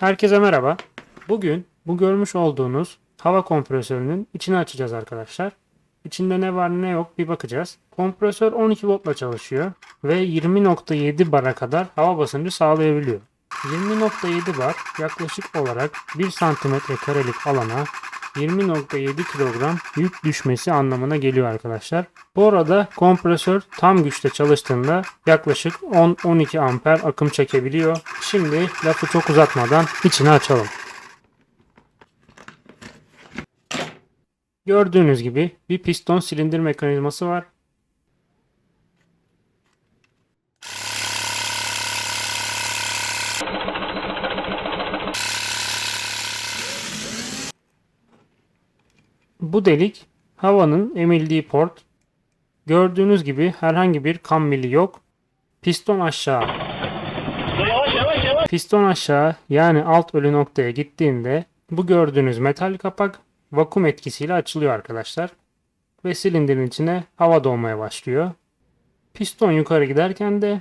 Herkese merhaba. Bugün bu görmüş olduğunuz hava kompresörünün içini açacağız arkadaşlar. İçinde ne var ne yok bir bakacağız. Kompresör 12 voltla çalışıyor ve 20.7 bara kadar hava basıncı sağlayabiliyor. 20.7 bar yaklaşık olarak 1 santimetre karelik alana 20.7 kilogram yük düşmesi anlamına geliyor arkadaşlar. Bu arada kompresör tam güçte çalıştığında yaklaşık 10-12 amper akım çekebiliyor. Şimdi lafı çok uzatmadan içini açalım. Gördüğünüz gibi bir piston silindir mekanizması var. Bu delik havanın emildiği port. Gördüğünüz gibi herhangi bir kam mili yok. Piston aşağı. Yavaş yavaş yavaş. Piston aşağı yani alt ölü noktaya gittiğinde bu gördüğünüz metal kapak vakum etkisiyle açılıyor arkadaşlar. Ve silindirin içine hava dolmaya başlıyor. Piston yukarı giderken de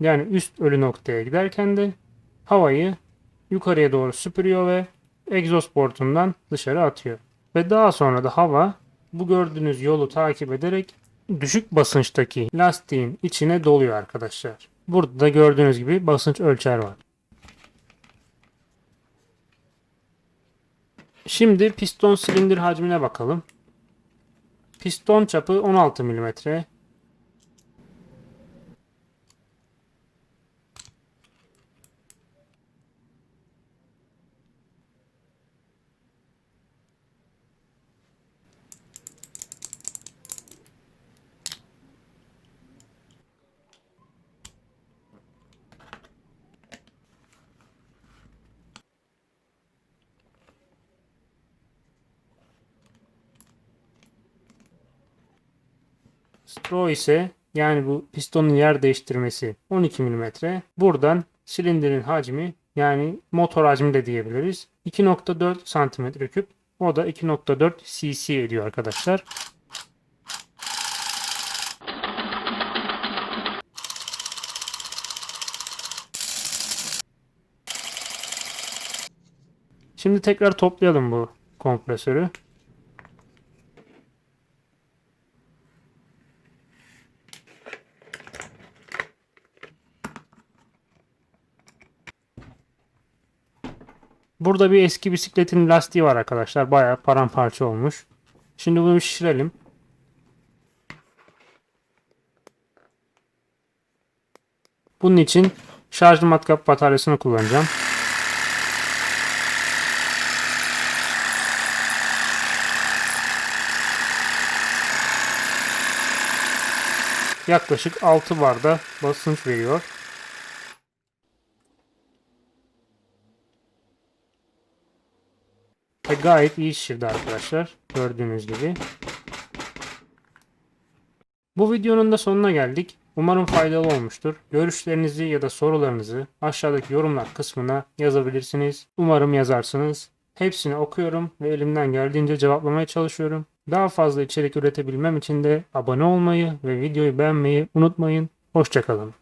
yani üst ölü noktaya giderken de havayı yukarıya doğru süpürüyor ve egzoz portundan dışarı atıyor. Ve daha sonra da hava bu gördüğünüz yolu takip ederek düşük basınçtaki lastiğin içine doluyor arkadaşlar. Burada da gördüğünüz gibi basınç ölçer var. Şimdi piston silindir hacmine bakalım. Piston çapı 16 mm. Straw ise yani bu pistonun yer değiştirmesi 12 mm. Buradan silindirin hacmi yani motor hacmi de diyebiliriz. 2.4 cm küp. O da 2.4 cc ediyor arkadaşlar. Şimdi tekrar toplayalım bu kompresörü. Burada bir eski bisikletin lastiği var arkadaşlar. Bayağı paramparça olmuş. Şimdi bunu şişirelim. Bunun için şarjlı matkap bataryasını kullanacağım. Yaklaşık 6 barda basınç veriyor. Ve gayet iyi şişirdi arkadaşlar. Gördüğünüz gibi. Bu videonun da sonuna geldik. Umarım faydalı olmuştur. Görüşlerinizi ya da sorularınızı aşağıdaki yorumlar kısmına yazabilirsiniz. Umarım yazarsınız. Hepsini okuyorum ve elimden geldiğince cevaplamaya çalışıyorum. Daha fazla içerik üretebilmem için de abone olmayı ve videoyu beğenmeyi unutmayın. Hoşçakalın.